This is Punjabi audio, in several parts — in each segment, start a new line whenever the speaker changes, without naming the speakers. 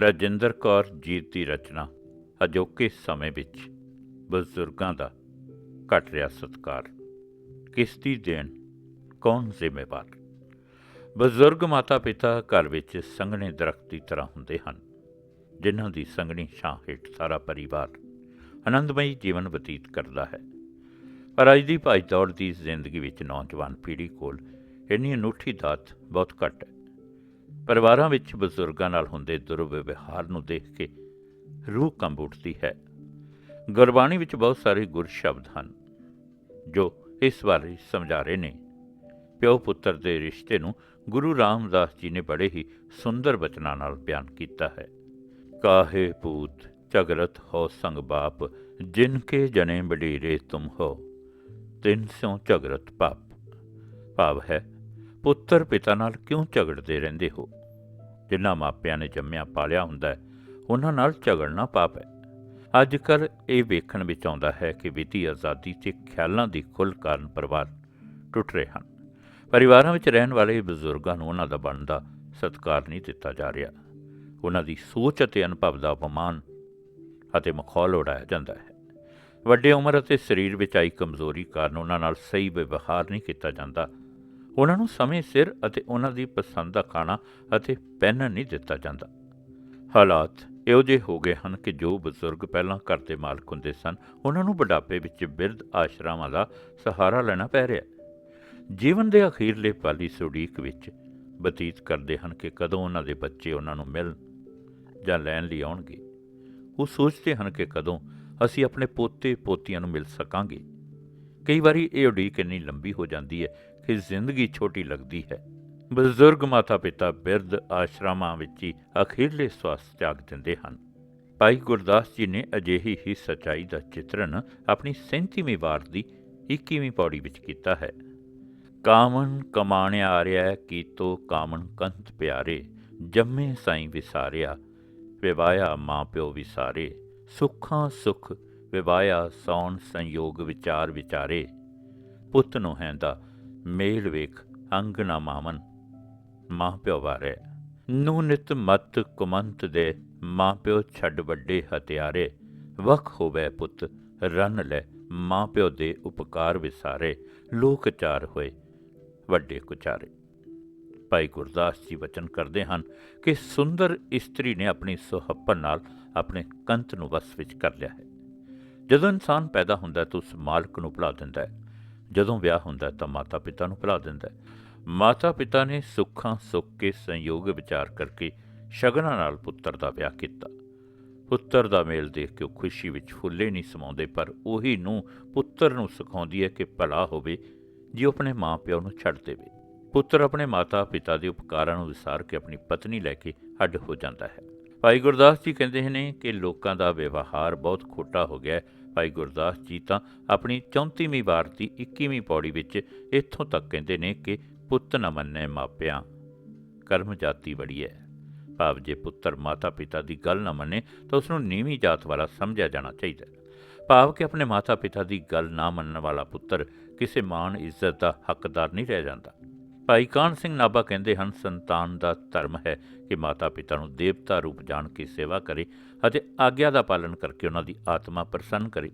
ਰਾਜਿੰਦਰ ਕੌਰ ਜੀਤ ਦੀ ਰਚਨਾ ਅਜੋਕੇ ਸਮੇਂ ਵਿੱਚ ਬਜ਼ੁਰਗਾਂ ਦਾ ਘਟ ਰਿਹਾ ਸਤਕਾਰ। ਕਿਸ ਦੀ ਦੇਣ ਕੌਣ ਜ਼ਿੰਮੇਵਾਰ? ਬਜ਼ੁਰਗ ਮਾਤਾ ਪਿਤਾ ਘਰ ਵਿੱਚ ਸੰਘਣੇ ਦਰਖਤ ਦੀ ਤਰ੍ਹਾਂ ਹੁੰਦੇ ਹਨ, ਜਿਨ੍ਹਾਂ ਦੀ ਸੰਘਣੀ ਛਾਂ ਹੇਠ ਸਾਰਾ ਪਰਿਵਾਰ ਆਨੰਦਮਈ ਜੀਵਨ ਬਤੀਤ ਕਰਦਾ ਹੈ। ਪਰ ਅੱਜ ਦੀ ਭਾਈ ਦੌੜ ਦੀ ਜ਼ਿੰਦਗੀ ਵਿੱਚ ਨੌਜਵਾਨ ਪੀੜ੍ਹੀ ਕੋਲ ਇੰਨੀ ਅਨੂਠੀ ਦਾਤ ਬਹੁਤ ਘੱਟ ਹੈ। ਪਰਿਵਾਰਾਂ ਵਿੱਚ ਬਜ਼ੁਰਗਾਂ ਨਾਲ ਹੁੰਦੇ ਦੁਰਵਿਵਹਾਰ ਨੂੰ ਦੇਖ ਕੇ ਰੂਹ ਕੰਬ ਉੱਠਦੀ ਹੈ। ਗੁਰਬਾਣੀ ਵਿੱਚ ਬਹੁਤ ਸਾਰੇ ਗੁਰ ਸ਼ਬਦ ਹਨ, ਜੋ ਇਸ ਬਾਰੇ ਸਮਝਾ ਰਹੇ ਨੇ। ਪਿਓ ਪੁੱਤਰ ਦੇ ਰਿਸ਼ਤੇ ਨੂੰ ਗੁਰੂ ਰਾਮਦਾਸ ਜੀ ਨੇ ਬੜੇ ਹੀ ਸੁੰਦਰ ਬਚਨਾਂ ਨਾਲ ਬਿਆਨ ਕੀਤਾ ਹੈ। ਕਾਹੇ ਪੂਤ ਝਗਰਤ ਹੋ ਸੰਗ ਬਾਪ, ਜਿਨ ਕੇ ਜਨੇ ਬਡੀਰੇ ਤੁਮ ਹੋ, ਤਿੰਨ ਸਿਉ ਝਗਰਤ ਪਾਪ। ਭਾਵ ਹੈ, ਪੁੱਤਰ ਪਿਤਾ ਨਾਲ ਕਿਉਂ ਝਗੜਦੇ ਰਹਿੰਦੇ ਹੋ? ਜਿਨ੍ਹਾਂ ਮਾਪਿਆਂ ਨੇ ਜੰਮਿਆ ਪਾਲਿਆ ਹੁੰਦਾ ਹੈ, ਉਹਨਾਂ ਨਾਲ ਝਗੜਨਾ ਪਾਪ ਹੈ। ਅੱਜ ਕੱਲ੍ਹ ਇਹ ਵੇਖਣ ਵਿੱਚ ਆਉਂਦਾ ਹੈ ਕਿ ਵਿੱਤੀ ਆਜ਼ਾਦੀ ਤੇ ਖਿਆਲਾਂ ਦੀ ਖੁੱਲ ਕਾਰਨ ਪਰਿਵਾਰ ਟੁੱਟ ਰਹੇ ਹਨ। ਪਰਿਵਾਰਾਂ ਵਿੱਚ ਰਹਿਣ ਵਾਲੇ ਬਜ਼ੁਰਗਾਂ ਨੂੰ ਉਹਨਾਂ ਦਾ ਬਣਦਾ ਸਤਿਕਾਰ ਨਹੀਂ ਦਿੱਤਾ ਜਾ ਰਿਹਾ। ਉਹਨਾਂ ਦੀ ਸੋਚ ਅਤੇ ਅਨੁਭਵ ਦਾ ਅਪਮਾਨ ਅਤੇ ਮਖੌਲ ਉਡਾਇਆ ਜਾਂਦਾ ਹੈ। ਵੱਡੇ ਉਮਰ ਅਤੇ ਸਰੀਰ ਵਿੱਚ ਆਈ ਕਮਜ਼ੋਰੀ ਕਾਰਨ ਉਹਨਾਂ ਨਾਲ ਸਹੀ ਵਿਵਹਾਰ ਨਹੀਂ ਕੀਤਾ ਜਾਂਦਾ ਉਹਨਾਂ ਨੂੰ ਸਮੇਂ ਸਿਰ ਅਤੇ ਉਹਨਾਂ ਦੀ ਪਸੰਦ ਦਾ ਖਾਣਾ ਅਤੇ ਪਹਿਨਣ ਨਹੀਂ ਦਿੱਤਾ ਜਾਂਦਾ। ਹਾਲਾਤ ਇਹੋ ਜਿਹੇ ਹੋ ਗਏ ਹਨ ਕਿ ਜੋ ਬਜ਼ੁਰਗ ਪਹਿਲਾਂ ਘਰ ਦੇ ਮਾਲਕ ਹੁੰਦੇ ਸਨ, ਉਹਨਾਂ ਨੂੰ ਬੁਢਾਪੇ ਵਿੱਚ ਬਿਰਧ ਆਸ਼ਰਮਾਂ ਦਾ ਸਹਾਰਾ ਲੈਣਾ ਪੈ ਰਿਹਾ ਜੀਵਨ ਦੇ ਅਖੀਰਲੇ ਪਾਲੀ ਸੁਡੀਕ ਵਿੱਚ ਬਤੀਤ ਕਰਦੇ ਹਨ ਕਿ ਕਦੋਂ ਉਹਨਾਂ ਦੇ ਬੱਚੇ ਉਹਨਾਂ ਨੂੰ ਮਿਲਣ ਜਾਂ ਲੈਣ ਲਈ ਆਉਣਗੇ। ਉਹ ਸੋਚਦੇ ਹਨ ਕਿ ਕਦੋਂ ਅਸੀਂ ਆਪਣੇ ਪੋਤੇ ਪੋਤੀਆਂ ਨੂੰ ਮਿਲ ਸਕਾਂਗੇ। ਕਈ ਵਾਰੀ ਇਹ ਉਡੀਕ ਇੰਨੀ ਲੰਬੀ ਹੋ ਜਾਂਦੀ ਹੈ ਕਿ ਜ਼ਿੰਦਗੀ ਛੋਟੀ ਲੱਗਦੀ ਹੈ। ਬਜ਼ੁਰਗ ਮਾਤਾ ਪਿਤਾ ਬਿਰਧ ਆਸ਼ਰਮਾਂ ਵਿੱਚ ਹੀ ਅਖੀਰਲੇ ਸਵਾਸ ਤਿਆਗ ਦਿੰਦੇ ਹਨ। ਭਾਈ ਗੁਰਦਾਸ ਜੀ ਨੇ ਅਜਿਹੀ ਹੀ ਸਚਾਈ ਦਾ ਚਿਤਰਨ ਆਪਣੀ 37ਵੀਂ ਵਾਰ ਦੀ 21ਵੀਂ ਪੌੜੀ ਵਿੱਚ ਕੀਤਾ ਹੈ। ਕਾਮਨ ਕਮਾਣਿਆ ਆਰਿਆ ਕੀਤੋ ਕਾਮਨ ਕੰਤ ਪਿਆਰੇ, ਜੰਮੇ ਸਾਈਂ ਵਿਸਾਰਿਆ ਵਿਵਾਇਆ ਮਾਂ ਪਿਓ ਵਿਸਾਰੇ, ਸੁੱਖਾਂ ਸੁਖ ਵਿਵਾਇਆ ਸੌਣ ਸੰਯੋਗ ਵਿਚਾਰ ਵਿਚਾਰੇ। ਪੁੱਤ ਨੂੰ ਹੈਂਦਾ ਮੇਲ ਵੇਖ, ਅੰਗ ਨਾ ਮਾਮਨ ਮਾਂ ਪਿਓ ਵਾਰੇ ਨੂੰ ਨਿਤ ਮਤ ਕੁਮੰਤ ਦੇ ਮਾਂ ਪਿਓ ਛੱਡ ਵੱਡੇ ਹਤਿਆਰੇ ਵਖ ਹੋਵੇ ਪੁੱਤ ਰਨ ਲੈ ਮਾਂ ਪਿਓ ਦੇ ਉਪਕਾਰ ਵਿਸਾਰੇ। ਲੋਕ ਚਾਰ ਹੋਏ, ਵੱਡੇ ਕੁਚਾਰੇ। ਭਾਈ ਗੁਰਦਾਸ ਜੀ ਵਚਨ ਕਰਦੇ ਹਨ ਕਿ ਸੁੰਦਰ ਇਸਤਰੀ ਨੇ ਆਪਣੀ ਸੁਹੱਪਣ ਨਾਲ ਆਪਣੇ ਕੰਤ ਨੂੰ ਵਸ ਵਿੱਚ ਕਰ ਲਿਆ ਹੈ। ਜਦੋਂ ਇਨਸਾਨ ਪੈਦਾ ਹੁੰਦਾ ਹੈ ਤਾਂ ਉਸ ਮਾਲਕ ਨੂੰ ਭੁਲਾ ਦਿੰਦਾ ਹੈ। ਜਦੋਂ ਵਿਆਹ ਹੁੰਦਾ ਤਾਂ ਮਾਤਾ ਪਿਤਾ ਨੂੰ ਭੁਲਾ ਦਿੰਦਾ ਮਾਤਾ ਪਿਤਾ ਨੇ ਸੁੱਖਾਂ ਸੁੱਖ ਕੇ ਸੰਯੋਗ ਵਿਚਾਰ ਕਰਕੇ ਸ਼ਗਨਾਂ ਨਾਲ ਪੁੱਤਰ ਦਾ ਵਿਆਹ ਕੀਤਾ। ਪੁੱਤਰ ਦਾ ਮੇਲ ਦੇਖ ਕੇ ਉਹ ਖੁਸ਼ੀ ਵਿੱਚ ਫੁੱਲੇ ਨਹੀਂ ਸਮਾਉਂਦੇ, ਪਰ ਉਹੀ ਨੂੰ ਪੁੱਤਰ ਨੂੰ ਸਿਖਾਉਂਦੀ ਹੈ ਕਿ ਭਲਾ ਹੋਵੇ, ਜੇ ਉਹ ਆਪਣੇ ਮਾਪਿਆਂ ਨੂੰ ਛੱਡ ਦੇਵੇ। ਪੁੱਤਰ ਆਪਣੇ ਮਾਤਾ ਪਿਤਾ ਦੇ ਉਪਕਾਰਾਂ ਨੂੰ ਵਿਸਾਰ ਕੇ ਆਪਣੀ ਪਤਨੀ ਲੈ ਕੇ ਅੱਡ ਹੋ ਜਾਂਦਾ ਹੈ। ਭਾਈ ਗੁਰਦਾਸ ਜੀ ਕਹਿੰਦੇ ਨੇ ਕਿ ਲੋਕਾਂ ਦਾ ਵਿਵਹਾਰ ਬਹੁਤ ਖੋਟਾ ਹੋ ਗਿਆ ਹੈ। ਭਾਈ ਗੁਰਦਾਸ ਜੀ ਤਾਂ ਆਪਣੀ 34ਵੀਂ ਵਾਰ ਦੀ 21ਵੀਂ ਪੌੜੀ ਵਿੱਚ ਇੱਥੋਂ ਤੱਕ ਕਹਿੰਦੇ ਨੇ ਕਿ ਪੁੱਤ ਨ ਮੰਨੇ ਮਾਪਿਆਂ, ਕਰਮ ਜਾਤੀ ਬੜੀ ਹੈ ਭਾਵ ਜੇ ਪੁੱਤਰ ਮਾਤਾ ਪਿਤਾ ਦੀ ਗੱਲ ਨਾ ਮੰਨੇ ਤਾਂ ਉਸ ਨੂੰ ਨੀਵੀਂ ਜਾਤ ਵਾਲਾ ਸਮਝਿਆ ਜਾਣਾ ਚਾਹੀਦਾ ਭਾਵ ਕਿ ਆਪਣੇ ਮਾਤਾ ਪਿਤਾ ਦੀ ਗੱਲ ਨਾ ਮੰਨਣ ਵਾਲਾ ਪੁੱਤਰ ਕਿਸੇ ਮਾਣ, ਇੱਜ਼ਤ ਦਾ ਹੱਕਦਾਰ ਨਹੀਂ ਰਹਿ ਜਾਂਦਾ। ਭਾਈ ਕਾਨ ਸਿੰਘ ਨਾਭਾ ਕਹਿੰਦੇ ਹਨ, ਸੰਤਾਨ ਦਾ ਧਰਮ ਹੈ ਕਿ ਮਾਤਾ ਪਿਤਾ ਨੂੰ ਦੇਵਤਾ ਰੂਪ ਜਾਣ ਕੇ ਸੇਵਾ ਕਰੇ ਅਤੇ ਆਗਿਆ ਦਾ ਪਾਲਣ ਕਰਕੇ ਉਹਨਾਂ ਦੀ ਆਤਮਾ ਪ੍ਰਸੰਨ ਕਰੇ,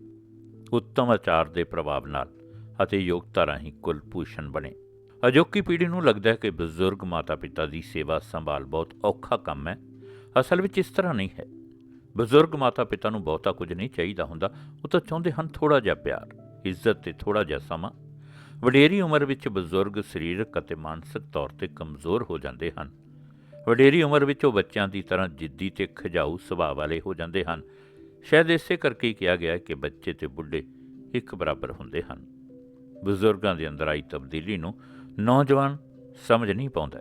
ਉੱਤਮ ਆਚਾਰ ਦੇ ਪ੍ਰਭਾਵ ਨਾਲ ਅਤੇ ਯੋਗਤਾ ਰਾਹੀਂ ਕੁਲਭੂਸ਼ਣ ਬਣੇ। ਅਜੋਕੀ ਪੀੜ੍ਹੀ ਨੂੰ ਲੱਗਦਾ ਹੈ ਕਿ ਬਜ਼ੁਰਗ ਮਾਤਾ ਪਿਤਾ ਦੀ ਸੇਵਾ ਸੰਭਾਲ ਬਹੁਤ ਔਖਾ ਕੰਮ ਹੈ। ਅਸਲ ਵਿੱਚ ਇਸ ਤਰ੍ਹਾਂ ਨਹੀਂ ਹੈ। ਬਜ਼ੁਰਗ ਮਾਤਾ ਪਿਤਾ ਨੂੰ ਬਹੁਤਾ ਕੁਝ ਨਹੀਂ ਚਾਹੀਦਾ ਹੁੰਦਾ। ਉਹ ਤਾਂ ਚਾਹੁੰਦੇ ਹਨ ਥੋੜਾ ਜਿਹਾ ਪਿਆਰ, ਇੱਜ਼ਤ ਤੇ ਥੋੜਾ ਜਿਹਾ ਸਮਾਂ। ਵਡੇਰੀ ਉਮਰ ਵਿੱਚ ਬਜ਼ੁਰਗ ਸਰੀਰਕ ਅਤੇ ਮਾਨਸਿਕ ਤੌਰ ਤੇ ਕਮਜ਼ੋਰ ਹੋ ਜਾਂਦੇ ਹਨ। ਵਡੇਰੀ ਉਮਰ ਵਿੱਚ ਉਹ ਬੱਚਿਆਂ ਦੀ ਤਰ੍ਹਾਂ ਜਿੱਦੀ ਤੇ ਖਜਾਊ ਸੁਭਾਅ ਵਾਲੇ ਹੋ ਜਾਂਦੇ ਹਨ। ਸ਼ਾਇਦ ਇਸੇ ਕਰਕੇ ਹੀ ਕਿਹਾ ਗਿਆ ਕਿ ਬੱਚੇ ਤੇ ਬੁੱਢੇ ਇੱਕ ਬਰਾਬਰ ਹੁੰਦੇ ਹਨ। ਬਜ਼ੁਰਗਾਂ ਦੇ ਅੰਦਰ ਆਈ ਤਬਦੀਲੀ ਨੂੰ ਨੌਜਵਾਨ ਸਮਝ ਨਹੀਂ ਪਾਉਂਦਾ।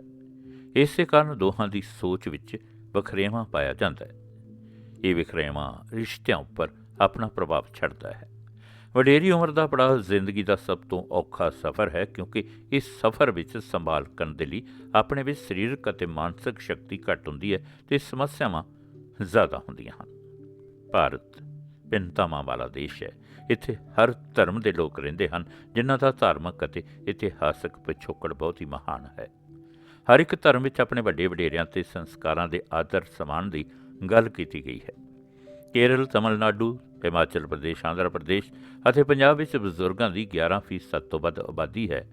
ਇਸੇ ਕਾਰਨ ਦੋਹਾਂ ਦੀ ਸੋਚ ਵਿੱਚ ਵਖਰੇਵਾਂ ਪਾਇਆ ਜਾਂਦਾ ਹੈ। ਇਹ ਵਿਖਰੇਵਾਂ ਰਿਸ਼ਤਿਆਂ ਉੱਪਰ ਆਪਣਾ ਪ੍ਰਭਾਵ ਛੱਡਦਾ ਹੈ। ਵਡੇਰੀ ਉਮਰ ਦਾ ਪੜਾਅ ਜ਼ਿੰਦਗੀ ਦਾ ਸਭ ਤੋਂ ਔਖਾ ਸਫ਼ਰ ਹੈ, ਕਿਉਂਕਿ ਇਸ ਸਫ਼ਰ ਵਿੱਚ ਸੰਭਾਲ ਕਰਨ ਦੇ ਲਈ ਆਪਣੇ ਵਿੱਚ ਸਰੀਰਕ ਅਤੇ ਮਾਨਸਿਕ ਸ਼ਕਤੀ ਘੱਟ ਹੁੰਦੀ ਹੈ ਤੇ ਸਮੱਸਿਆਵਾਂ ਜ਼ਿਆਦਾ ਹੁੰਦੀਆਂ ਹਨ। ਭਾਰਤ ਭਿੰਨਤਾਵਾਂ ਵਾਲਾ ਦੇਸ਼ ਹੈ। ਇੱਥੇ ਹਰ ਧਰਮ ਦੇ ਲੋਕ ਰਹਿੰਦੇ ਹਨ, ਜਿਨ੍ਹਾਂ ਦਾ ਧਾਰਮਿਕ ਅਤੇ ਇਤਿਹਾਸਕ ਪਿਛੋਕੜ ਬਹੁਤ ਹੀ ਮਹਾਨ ਹੈ। ਹਰ ਇੱਕ ਧਰਮ ਵਿੱਚ ਆਪਣੇ ਵੱਡੇ ਵਡੇਰਿਆਂ ਤੇ ਸੰਸਕਾਰਾਂ ਦੇ ਆਦਰ ਸਮਾਨ ਦੀ ਗੱਲ ਕੀਤੀ ਗਈ ਹੈ। ਕੇਰਲ, ਤਮਿਲਨਾਡੂ, ਹਿਮਾਚਲ ਪ੍ਰਦੇਸ਼, ਆਂਧਰਾ ਪ੍ਰਦੇਸ਼ ਅਤੇ ਪੰਜਾਬ ਵਿੱਚ ਬਜ਼ੁਰਗਾਂ ਦੀ 11% ਤੋਂ ਵੱਧ ਆਬਾਦੀ ਹੈ।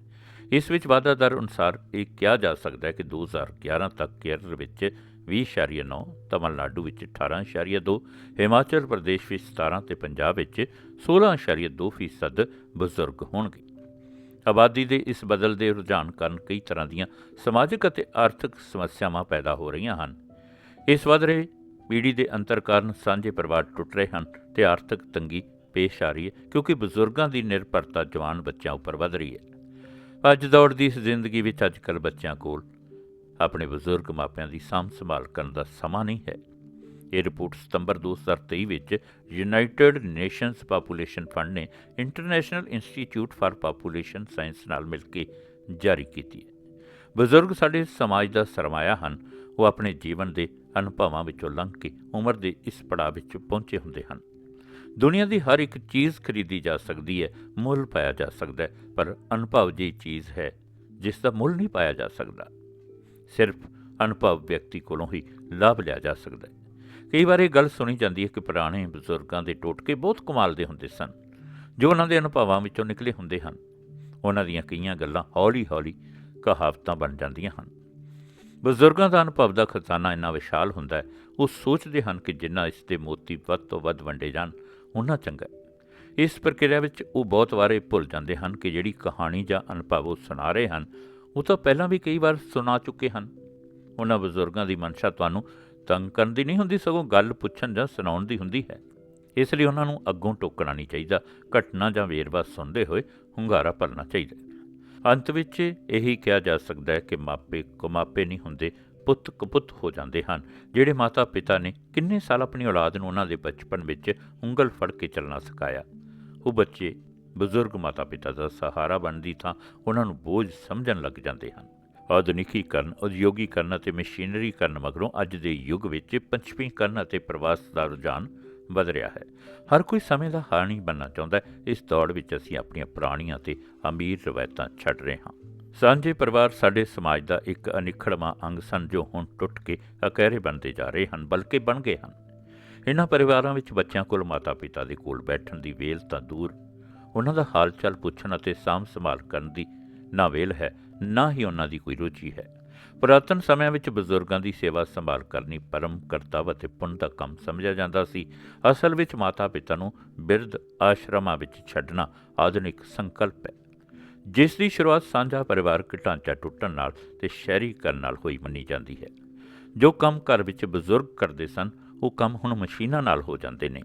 ਇਸ ਵਿੱਚ ਵਾਧਾ ਦਰ ਅਨੁਸਾਰ ਇਹ ਕਿਹਾ ਜਾ ਸਕਦਾ ਹੈ ਕਿ 2011 ਤੱਕ ਕੇਰਲ ਵਿੱਚ 20.9 ਤਮਿਲਨਾਡੂ ਵਿੱਚ 18.2 ਹਿਮਾਚਲ ਪ੍ਰਦੇਸ਼ ਵਿੱਚ 17 ਤੇ ਪੰਜਾਬ ਵਿੱਚ 16.2% ਬਜ਼ੁਰਗ ਹੋਣਗੇ। ਆਬਾਦੀ ਦੇ ਇਸ ਬਦਲਦੇ ਰੁਝਾਨ ਕਾਰਨ ਕਈ ਤਰ੍ਹਾਂ ਦੀਆਂ ਸਮਾਜਿਕ ਅਤੇ ਆਰਥਿਕ ਸਮੱਸਿਆਵਾਂ ਪੈਦਾ ਹੋ ਰਹੀਆਂ ਹਨ। ਇਸ ਵਧ ਰਹੇ ਪੀੜ੍ਹੀ ਦੇ ਅੰਤਰ ਕਾਰਨ ਸਾਂਝੇ ਪਰਿਵਾਰ ਟੁੱਟ ਰਹੇ ਹਨ ਤੇ ਆਰਥਿਕ ਤੰਗੀ ਪੇਸ਼ ਆ ਰਹੀ ਹੈ, ਕਿਉਂਕਿ ਬਜ਼ੁਰਗਾਂ ਦੀ ਨਿਰਭਰਤਾ ਜਵਾਨ ਬੱਚਿਆਂ ਉੱਪਰ ਵੱਧ ਰਹੀ ਹੈ। ਅੱਜ ਦੌੜ ਦੀ ਇਸ ਜ਼ਿੰਦਗੀ ਵਿੱਚ ਅੱਜਕੱਲ ਬੱਚਿਆਂ ਕੋਲ ਆਪਣੇ ਬਜ਼ੁਰਗ ਮਾਪਿਆਂ ਦੀ ਸਾਂਭ ਸੰਭਾਲ ਕਰਨ ਦਾ ਸਮਾਂ ਨਹੀਂ ਹੈ। ਇਹ ਰਿਪੋਰਟ ਸਤੰਬਰ 2023 ਵਿੱਚ ਯੂਨਾਈਟਿਡ ਨੇਸ਼ਨਸ ਪਾਪੂਲੇਸ਼ਨ ਫੰਡ ਨੇ international institute for population science ਨਾਲ ਮਿਲ ਕੇ ਜਾਰੀ ਕੀਤੀ ਹੈ। ਬਜ਼ੁਰਗ ਸਾਡੇ ਸਮਾਜ ਦਾ ਸਰਮਾਇਆ ਹਨ, ਉਹ ਆਪਣੇ ਜੀਵਨ ਦੇ ਅਨੁਭਵਾਂ ਵਿੱਚੋਂ ਲੰਘ ਕੇ ਉਮਰ ਦੇ ਇਸ ਪੜਾਅ ਵਿੱਚ ਪਹੁੰਚੇ ਹੁੰਦੇ ਹਨ। ਦੁਨੀਆ ਦੀ ਹਰ ਇੱਕ ਚੀਜ਼ ਖਰੀਦੀ ਜਾ ਸਕਦੀ ਹੈ, ਮੁੱਲ ਪਾਇਆ ਜਾ ਸਕਦਾ ਹੈ, ਪਰ ਅਨੁਭਵ ਜਿਹੀ ਚੀਜ਼ ਹੈ, ਜਿਸ ਦਾ ਮੁੱਲ ਨਹੀਂ ਪਾਇਆ ਜਾ ਸਕਦਾ। ਸਿਰਫ ਅਨੁਭਵ ਵਿਅਕਤੀ ਕੋਲੋਂ ਹੀ ਲਾਭ ਲਿਆ ਜਾ ਸਕਦਾ ਹੈ। ਕਈ ਵਾਰ ਇਹ ਗੱਲ ਸੁਣੀ ਜਾਂਦੀ ਹੈ ਕਿ ਪੁਰਾਣੇ ਬਜ਼ੁਰਗਾਂ ਦੇ ਟੋਟਕੇ ਬਹੁਤ ਕਮਾਲ ਦੇ ਹੁੰਦੇ ਸਨ, ਜੋ ਉਹਨਾਂ ਦੇ ਅਨੁਭਵਾਂ ਵਿੱਚੋਂ ਨਿਕਲੇ ਹੁੰਦੇ ਹਨ। ਉਹਨਾਂ ਦੀਆਂ ਕਈਆਂ ਗੱਲਾਂ ਹੌਲੀ-ਹੌਲੀ ਕਹਾਵਤਾਂ ਬਣ ਜਾਂਦੀਆਂ ਹਨ। ਬਜ਼ੁਰਗਾਂ ਦਾ ਅਨੁਭਵ ਦਾ ਖਜ਼ਾਨਾ ਇੰਨਾ ਵਿਸ਼ਾਲ ਹੁੰਦਾ ਹੈ, ਉਹ ਸੋਚਦੇ ਹਨ ਕਿ ਜਿੰਨਾ ਇਸ ਦੇ ਮੋਤੀ ਵੱਧ ਤੋਂ ਵੱਧ ਵੰਡੇ ਜਾਣ ਉਹਨਾਂ ਚੰਗਾ ਇਸ ਪ੍ਰਕਿਰਿਆ ਵਿੱਚ ਉਹ ਬਹੁਤ ਵਾਰ ਇਹ ਭੁੱਲ ਜਾਂਦੇ ਹਨ ਕਿ ਜਿਹੜੀ ਕਹਾਣੀ ਜਾਂ ਅਨੁਭਵ ਉਹ ਸੁਣਾ ਰਹੇ ਹਨ, ਉਹ ਤਾਂ ਪਹਿਲਾਂ ਵੀ ਕਈ ਵਾਰ ਸੁਣਾ ਚੁੱਕੇ ਹਨ। ਉਹਨਾਂ ਬਜ਼ੁਰਗਾਂ ਦੀ ਮਨਸ਼ਾ ਤੁਹਾਨੂੰ ਤੰਗ ਕਰਨ ਦੀ ਨਹੀਂ ਹੁੰਦੀ, ਸਗੋਂ ਗੱਲ ਪੁੱਛਣ ਜਾਂ ਸੁਣਾਉਣ ਦੀ ਹੁੰਦੀ ਹੈ। ਇਸ ਲਈ ਉਹਨਾਂ ਨੂੰ ਅੱਗੋਂ ਟੋਕਣਾ ਨਹੀਂ ਚਾਹੀਦਾ, ਘਟਨਾ ਜਾਂ ਵੇਰਵਾ ਸੁਣਦੇ ਹੋਏ ਹੁੰਗਾਰਾ ਭਰਨਾ ਚਾਹੀਦਾ ਅੰਤ ਵਿੱਚ ਇਹੀ ਕਿਹਾ ਜਾ ਸਕਦਾ ਹੈ ਕਿ ਮਾਪੇ ਕੁਮਾਪੇ ਨਹੀਂ ਹੁੰਦੇ, ਪੁੱਤ ਕਪੁੱਤ ਹੋ ਜਾਂਦੇ ਹਨ। ਜਿਹੜੇ ਮਾਤਾ ਪਿਤਾ ਨੇ ਕਿੰਨੇ ਸਾਲ ਆਪਣੀ ਔਲਾਦ ਨੂੰ ਉਹਨਾਂ ਦੇ ਬਚਪਨ ਵਿੱਚ ਉਂਗਲ ਫੜ ਕੇ ਚੱਲਣਾ ਸਿਖਾਇਆ। ਉਹ ਬੱਚੇ ਬਜ਼ੁਰਗ ਮਾਤਾ ਪਿਤਾ ਦਾ ਸਹਾਰਾ ਬਣਦੀ ਥਾਂ ਉਹਨਾਂ ਨੂੰ ਬੋਝ ਸਮਝਣ ਲੱਗ ਜਾਂਦੇ ਹਨ। ਆਧੁਨਿਕੀਕਰਨ, ਉਦਯੋਗੀਕਰਨ ਅਤੇ ਮਸ਼ੀਨਰੀਕਰਨ ਮਗਰੋਂ ਅੱਜ ਦੇ ਯੁੱਗ ਵਿੱਚ ਪੰਚਵੀਕਰਨ ਅਤੇ ਪ੍ਰਵਾਸ ਦਾ ਰੁਝਾਨ ਵਧ ਰਿਹਾ ਹੈ। ਹਰ ਕੋਈ ਸਮੇਂ ਦਾ ਹਾਣੀ ਬਣਨਾ ਚਾਹੁੰਦਾ। ਇਸ ਦੌੜ ਵਿੱਚ ਅਸੀਂ ਆਪਣੀਆਂ ਪੁਰਾਣੀਆਂ ਤੇ ਅਮੀਰ ਰਵਾਇਤਾਂ ਛੱਡ ਰਹੇ ਹਾਂ। ਸਾਂਝੇ ਪਰਿਵਾਰ ਸਾਡੇ ਸਮਾਜ ਦਾ ਇੱਕ ਅਨਿਖੜਵਾਂ ਅੰਗ ਸਨ ਜੋ ਹੁਣ ਟੁੱਟ ਕੇ ਅਕਹਿਰੇ ਬਣਦੇ ਜਾ ਰਹੇ ਹਨ, ਬਲਕਿ ਬਣ ਗਏ ਹਨ। ਇਹਨਾਂ ਪਰਿਵਾਰਾਂ ਵਿੱਚ ਬੱਚਿਆਂ ਕੋਲ ਮਾਤਾ-ਪਿਤਾ ਦੇ ਕੋਲ ਬੈਠਣ ਦੀ ਵੇਲ ਤਾਂ ਦੂਰ। ਉਹਨਾਂ ਦਾ ਹਾਲ ਚਾਲ ਪੁੱਛਣ ਅਤੇ ਸਾਂਭ ਸੰਭਾਲ ਕਰਨ ਦੀ ਨਾ ਵੇਲ ਹੈ, ਨਾ ਹੀ ਉਹਨਾਂ ਦੀ ਕੋਈ ਰੁਚੀ ਹੈ। ਪੁਰਾਤਨ ਸਮਿਆਂ ਵਿੱਚ ਬਜ਼ੁਰਗਾਂ ਦੀ ਸੇਵਾ ਸੰਭਾਲ ਕਰਨੀ ਪਰਮ ਕਰਤੱਵ ਅਤੇ ਪੁੰਨ ਦਾ ਕੰਮ ਸਮਝਿਆ ਜਾਂਦਾ ਸੀ। ਅਸਲ ਵਿੱਚ ਮਾਤਾ-ਪਿਤਾ ਨੂੰ ਬਿਰਧ ਆਸ਼ਰਮਾਂ ਵਿੱਚ ਛੱਡਣਾ ਆਧੁਨਿਕ ਸੰਕਲਪ ਹੈ। ਜਿਸ ਦੀ ਸ਼ੁਰੂਆਤ ਸਾਂਝਾ ਪਰਿਵਾਰਕ ਢਾਂਚਾ ਟੁੱਟਣ ਨਾਲ ਤੇ ਸ਼ਹਿਰੀਕਰਨ ਨਾਲ ਹੋਈ ਮੰਨੀ ਜਾਂਦੀ ਹੈ। ਜੋ ਕੰਮ ਘਰ ਵਿੱਚ ਬਜ਼ੁਰਗ ਕਰਦੇ ਸਨ, ਉਹ ਕੰਮ ਹੁਣ ਮਸ਼ੀਨਾਂ ਨਾਲ ਹੋ ਜਾਂਦੇ ਨੇ।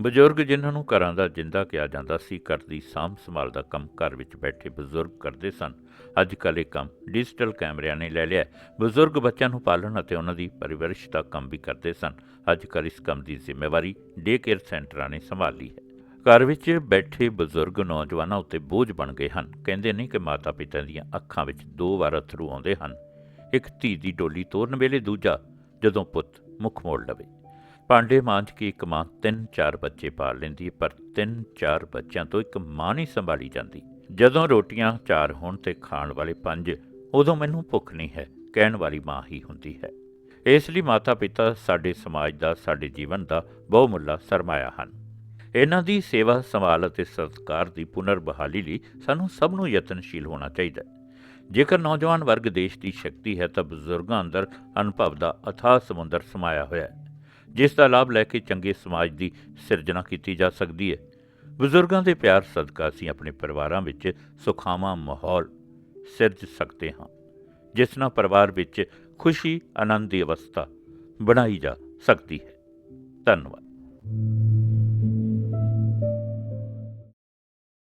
ਬਜ਼ੁਰਗ ਜਿਨ੍ਹਾਂ ਨੂੰ ਘਰਾਂ ਦਾ ਜਿੰਦਾ ਕਿਹਾ ਜਾਂਦਾ ਸੀ, ਘਰ ਦੀ ਸਾਂਭ ਸੰਭਾਲ ਦਾ ਕੰਮ ਘਰ ਵਿੱਚ ਬੈਠੇ ਬਜ਼ੁਰਗ ਕਰਦੇ ਸਨ ਅੱਜ ਕੱਲ੍ਹ ਇਹ ਕੰਮ ਡਿਜੀਟਲ ਕੈਮਰਿਆਂ ਨੇ ਲੈ ਲਿਆ ਬਜ਼ੁਰਗ ਬੱਚਿਆਂ ਨੂੰ ਪਾਲਣ ਅਤੇ ਉਹਨਾਂ ਦੀ ਪਰਿਵਰਿਸ਼ ਦਾ ਕੰਮ ਵੀ ਕਰਦੇ ਸਨ। ਅੱਜ ਕੱਲ੍ਹ ਇਸ ਕੰਮ ਦੀ ਜ਼ਿੰਮੇਵਾਰੀ ਡੇ ਕੇਅਰ ਸੈਂਟਰਾਂ ਨੇ ਸੰਭਾਲੀ ਹੈ। ਘਰ ਵਿੱਚ ਬੈਠੇ ਬਜ਼ੁਰਗ ਨੌਜਵਾਨਾਂ ਉੱਤੇ ਬੋਝ ਬਣ ਗਏ ਹਨ। ਕਹਿੰਦੇ ਨੇ ਕਿ ਮਾਤਾ ਪਿਤਾ ਦੀਆਂ ਅੱਖਾਂ ਵਿੱਚ ਦੋ ਵਾਰ ਅਥਰੂ ਆਉਂਦੇ ਹਨ। ਇੱਕ ਧੀ ਦੀ ਡੋਲੀ ਤੋਰਨ ਵੇਲੇ, ਦੂਜਾ ਜਦੋਂ ਪੁੱਤ ਮੁੱਖ ਮੋੜ ਲਵੇ। ਭਾਂਡੇ ਮਾਂਜ ਕੇ ਇੱਕ ਮਾਂ ਤਿੰਨ ਚਾਰ ਬੱਚੇ ਪਾਲ ਲੈਂਦੀ ਪਰ ਤਿੰਨ ਚਾਰ ਬੱਚਿਆਂ ਤੋਂ ਇੱਕ ਮਾਂ ਨਹੀਂ ਸੰਭਾਲੀ ਜਾਂਦੀ। ਜਦੋਂ ਰੋਟੀਆਂ ਚਾਰ ਹੋਣ ਤੇ ਖਾਣ ਵਾਲੇ ਪੰਜ, ਉਦੋਂ ਮੈਨੂੰ ਭੁੱਖ ਨਹੀਂ ਹੈ, ਕਹਿਣ ਵਾਲੀ ਮਾਂ ਹੀ ਹੁੰਦੀ ਹੈ। ਇਸ ਲਈ ਮਾਤਾ ਪਿਤਾ ਸਾਡੇ ਸਮਾਜ ਦਾ, ਸਾਡੇ ਜੀਵਨ ਦਾ ਬਹੁਮੁੱਲਾ ਸਰਮਾਇਆ ਹਨ। ਇਹਨਾਂ ਦੀ ਸੇਵਾ ਸੰਭਾਲ ਅਤੇ ਸਤਿਕਾਰ ਦੀ ਪੁਨਰ ਬਹਾਲੀ ਲਈ ਸਾਨੂੰ ਸਭ ਨੂੰ ਯਤਨਸ਼ੀਲ ਹੋਣਾ ਚਾਹੀਦਾ ਹੈ। ਜੇਕਰ ਨੌਜਵਾਨ ਵਰਗ ਦੇਸ਼ ਦੀ ਸ਼ਕਤੀ ਹੈ, ਤਾਂ ਬਜ਼ੁਰਗਾਂ ਅੰਦਰ ਅਨੁਭਵ ਦਾ ਅਥਾਹ ਸਮੁੰਦਰ ਸਮਾਇਆ ਹੋਇਆ ਹੈ, ਜਿਸ ਦਾ ਲਾਭ ਲੈ ਕੇ ਚੰਗੇ ਸਮਾਜ ਦੀ ਸਿਰਜਣਾ ਕੀਤੀ ਜਾ ਸਕਦੀ ਹੈ। ਬਜ਼ੁਰਗਾਂ ਦੇ ਪਿਆਰ ਸਦਕਾ ਅਸੀਂ ਆਪਣੇ ਪਰਿਵਾਰਾਂ ਵਿੱਚ ਸੁਖਾਵਾਂ ਮਾਹੌਲ ਸਿਰਜ ਸਕਦੇ ਹਾਂ, ਜਿਸ ਨਾਲ ਪਰਿਵਾਰ ਵਿੱਚ ਖੁਸ਼ੀ, ਆਨੰਦ ਦੀ ਅਵਸਥਾ ਬਣਾਈ ਜਾ ਸਕਦੀ ਹੈ। ਧੰਨਵਾਦ।